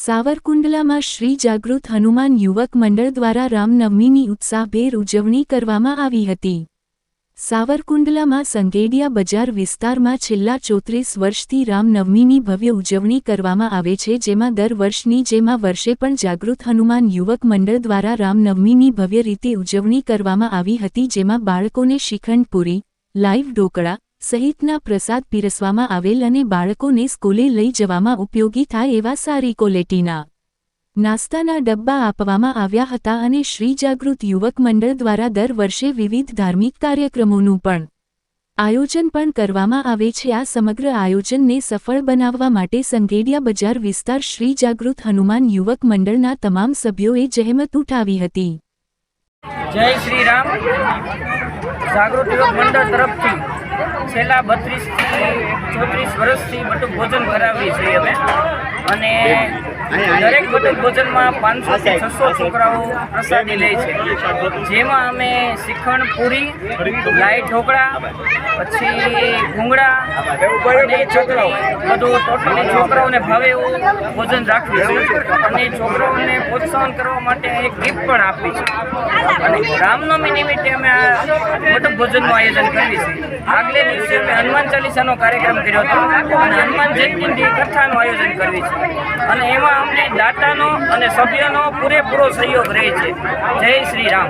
સાવરકુંડલામાં શ્રી જાગૃત હનુમાન યુવક મંડળ દ્વારા રામનવમીની ઉત્સાહભેર ઉજવણી કરવામાં આવી હતી. સાવરકુંડલામાં સંગેડિયા બજાર વિસ્તારમાં છેલ્લા ચોત્રીસ વર્ષથી રામનવમીની ભવ્ય ઉજવણી કરવામાં આવે છે, જેમાં દર વર્ષની જેમાં વર્ષે પણ જાગૃત હનુમાન યુવક મંડળ દ્વારા રામનવમીની ભવ્ય રીતે ઉજવણી કરવામાં આવી હતી, જેમાં બાળકોને શિખંડપુરી પૂરી લાઈવ ઢોકળા સહિતના પ્રસાદ પીરસવામાં આવેલ અને બાળકોને સ્કૂલે લઈ જવામાં ઉપયોગી થાય એવા સારી ક્વોલિટીના નાસ્તાના ડબ્બા આપવામાં આવ્યા હતા અને શ્રી જાગૃત યુવક મંડળ દ્વારા દર વર્ષે વિવિધ ધાર્મિક કાર્યક્રમોનું પણ આયોજન પણ કરવામાં આવે છે. આ સમગ્ર આયોજનને સફળ બનાવવા માટે સંગેડિયા બજાર વિસ્તાર શ્રી જાગૃત હનુમાન યુવક મંડળના તમામ સભ્યોએ જહેમત ઉઠાવી હતી. જય શ્રી રામ. જાગૃત યુવક મંડળ તરફથી છેલ્લા બત્રીસથી ચોત્રીસ વર્ષથી બધું ભોજન કરાવીએ છીએ અમે. અને દરેક બટુક ભોજનમાં પાંચસોથી છસો છોકરાઓ પ્રસાદી લે છે. જેમાં અમે શ્રીખંડ પૂરી લાઈ ઢોકળા પછી ભૂંગળા અને છોકરાઓ. બધું ટોટલી છોકરાઓને ભાવે એવું ભોજન રાખ્યું છે અને છોકરાઓને પ્રોત્સાહન કરવા માટે એક ગિફ્ટ પણ આપી છે. અને રામનવમી નિમિત્તે અમે આ મોટું ભોજનનું આયોજન કરીએ છીએ. આગલે દિવસે હનુમાન ચાલીસાનો કાર્યક્રમ કર્યો હતો અને હનુમાન જયંતિની કથાનું આયોજન કરવી છે. અને એમાં અમને દાતાનો અને સભ્યનો પૂરેપૂરો સહયોગ રહે છે. જય શ્રી રામ.